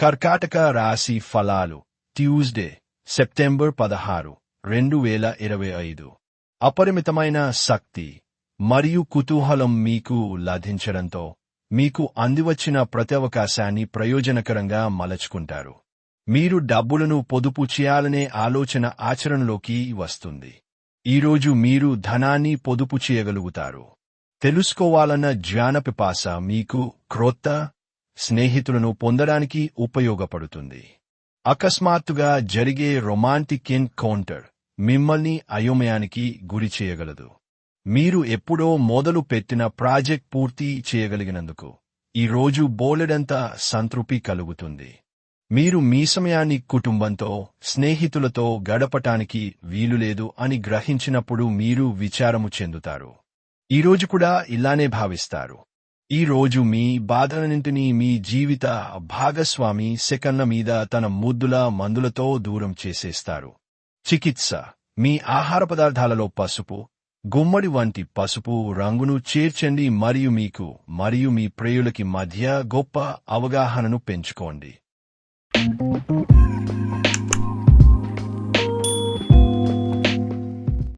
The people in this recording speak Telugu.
కర్కాటక రాశి ఫలాలు. ట్యూస్డే సెప్టెంబర్ పదహారు రెండు వేల ఇరవై ఐదు. అపరిమితమైన శక్తి మరియు కుతూహలం మీకు లభించడంతో మీకు అందివచ్చిన ప్రతి అవకాశాన్ని ప్రయోజనకరంగా మలచుకుంటారు. మీరు డబ్బులను పొదుపు చేయాలనే ఆలోచన ఆచరణలోకి వస్తుంది. ఈరోజు మీరు ధనాన్ని పొదుపు చేయగలుగుతారు. తెలుసుకోవాలన్న జ్ఞానపిపాస మీకు క్రొత్త స్నేహితులను పొందడానికి ఉపయోగపడుతుంది. అకస్మాత్తుగా జరిగే రొమాంటిక్ ఎన్కౌంటర్ మిమ్మల్ని అయోమయానికి గురి చేయగలదు. మీరు ఎప్పుడో మొదలు పెట్టిన ప్రాజెక్ట్ పూర్తి చేయగలిగినందుకు ఈ రోజు బోలెడంత సంతృప్తి కలుగుతుంది. మీరు మీ సమయాన్ని కుటుంబంతో స్నేహితులతో గడపటానికి వీలులేదు అని గ్రహించినప్పుడు మీరు విచారము చెందుతారు. ఈరోజు కూడా ఇలానే భావిస్తారు. ఈ రోజు మీ బాధలన్నింటినీ మీ జీవిత భాగస్వామి సెకన్ల మీద తన ముద్దుల మందులతో దూరం చేసేస్తారు. చికిత్స మీ ఆహార పదార్థాలలో పసుపు గుమ్మడి వంటి పసుపు రంగును చేర్చండి మరియు మీకు మరియు మీ ప్రేయులకి మధ్య గొప్ప అవగాహనను పెంచుకోండి.